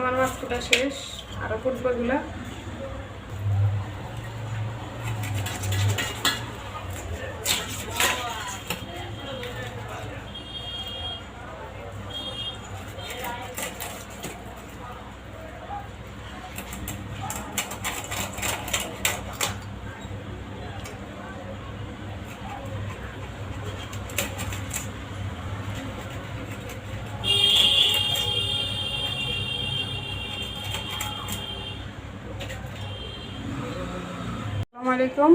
আমার মাছ শেষ। আরও ফুটবলগুলো আসসালামু আলাইকুম।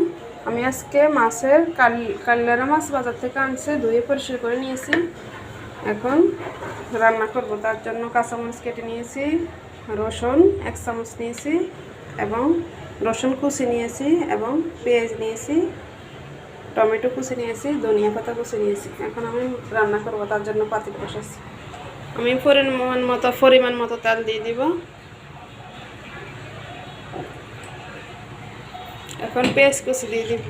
আমি আজকে মাছের কাল, কাল্লারা মাছ বাজার থেকে আনছে, ধুয়ে পরিষ্কার করে নিয়েছি। এখন রান্না করব, তার জন্য কাঁচামরিচ কেটে নিয়েছি, রসুন এক চামচ নিয়েছি এবং রসুন কুচি নিয়েছি এবং পেঁয়াজ নিয়েছি, টমেটো কুচি নিয়েছি, ধনিয়া পাতা কুচি নিয়েছি। এখন আমি রান্না করব, তার জন্য পাতিল বসেছি আমি পরিমাণ মতো পরিমাণ মতো তেল দিয়ে দিব। এখন পেঁয়াজ কুচি দিয়ে দিব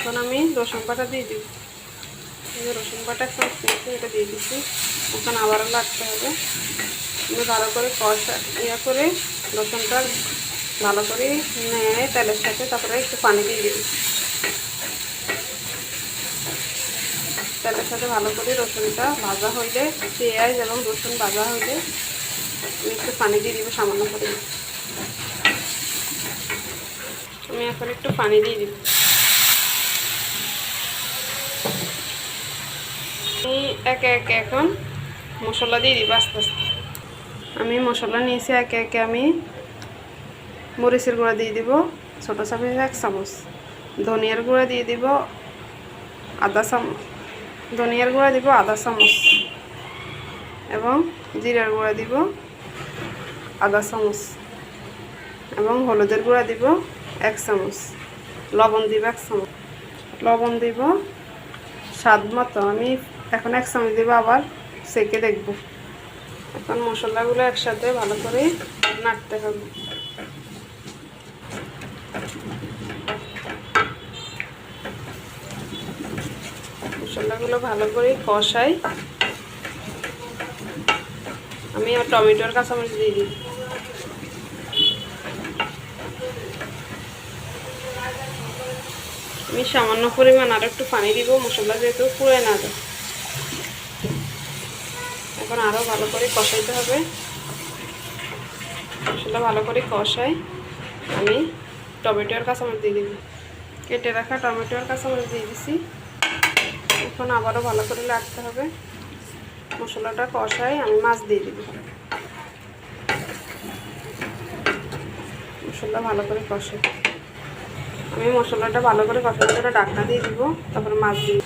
এখন আমি রসুন বাটা দিয়ে দিব এই যে রসুন বাটা একটা এটা দিয়ে দিচ্ছি। ওখানে আবারও লাগতে হবে। আমি ভালো করে কষা ইয়ে করে রসুনটা ভালো করে নিয়ে তেলের সাথে তারপরে একটু পানি দিয়ে দিবি তেলের সাথে ভালো করে রসুনটা ভাজা হইলে পেঁয়াজ এবং রসুন ভাজা হইলে আমি একটু পানি দিয়ে দিব সামান্য করে আমি এখন একটু পানি দিয়ে দিব আমি একে একে এখন মশলা দিয়ে দিব আস্তে আস্তে। আমি মশলা নিয়েছি একে একে আমি মরিচের গুঁড়া দিয়ে দিব, ছোটো চামচ এক চামচ। ধনিয়ার গুঁড়া দিয়ে দিব আধা চামচ ধনিয়ার গুঁড়া দিব আধা চামচ। এবং জিরার গুঁড়া দিব আধা চামচ। এবং হলুদের গুঁড়া দিব এক চামচ। লবণ দিব এক চামচ। লবণ দিব স্বাদ মতো আমি এখন এক চামচ দিব আবার সেকে দেখব। এখন মশলাগুলো একসাথে ভালো করে নাড়তে হবে। মশলাগুলো ভালো করে কষাই। আমি আর টমেটোর কাঁচামরিচ দিয়ে দিই। আমি সামান্য পরিমাণ আর একটু পানি দিব, মশলা যেহেতু পুড়ে না যায়। আরও ভালো করে কষাইতে হবে। মশলা ভালো করে কষাই আমি টমেটো আর কাঁচামরিচ দিয়ে দিবি। কেটে রাখা টমেটো আর কাঁচামরিচ দিয়ে দিছি। এখন আবারও ভালো করে লাগতে হবে। মশলাটা কষাই আমি মাছ দিয়ে দিব। মশলা ভালো করে কষাই। আমি মশলাটা ভালো করে কষানোর জন্য ডাকনা দিয়ে দিব, তারপরে মাছ দিই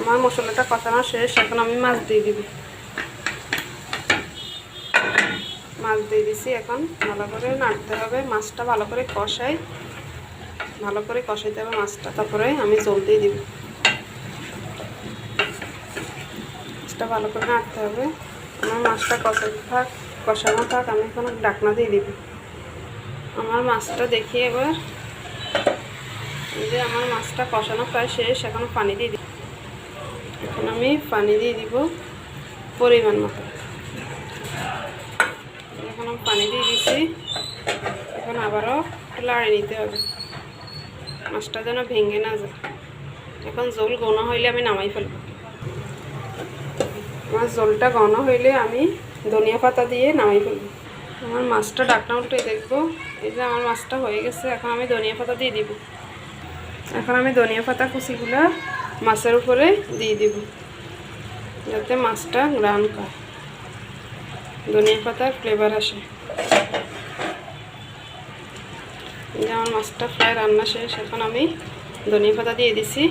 আমার মশলাটা কষানো শেষ, এখন আমি মাছ দিয়ে দিব। মাছ দিয়ে দিছি এখন। ভালো করে নাড়তে হবে, মাছটা ভালো করে কষাই। ভালো করে কষাইতে হবে মাছটা, তারপরে আমি জল দিয়ে দিব। মাছটা ভালো করে নাড়তে হবে। আমার মাছটা কষাতে থাক, কষানো থাক, আমি এখন ডাকনা দিয়ে দিব। আমার মাছটা দেখি এবার। যে আমার মাছটা কষানো প্রায় শেষ, এখন পানি দিয়ে দিই এখন আমি পানি দিয়ে দিব পরিমাণ মতো। এখন পানি দিয়ে দিছি। এখন আবারও লাড়ে নিতে হবে। মাছটা যেন ভেঙে না যায়। এখন জল ঘন হইলে আমি নামাই ফেলব। আমার জলটা ঘন হইলে আমি ধনিয়া পাতা দিয়ে নামাই ফেলব। আমার মাছটা ডাকনা উল্টে দেখব। এই যে আমার মাছটা হয়ে গেছে, এখন আমি ধনিয়া পাতা দিয়ে দিব। এখন আমি ধনিয়া পাতা কুচিগুলো মাছের উপরে দিয়ে দিব। যাতে মাছটা গ্রান পায়। ধনিয়া পাতার ফ্লেভার আসে। যেমন মাছটা ফ্রাই রান্না শেষ, এখন আমি ধনিয়া পাতা দিয়ে দিছি।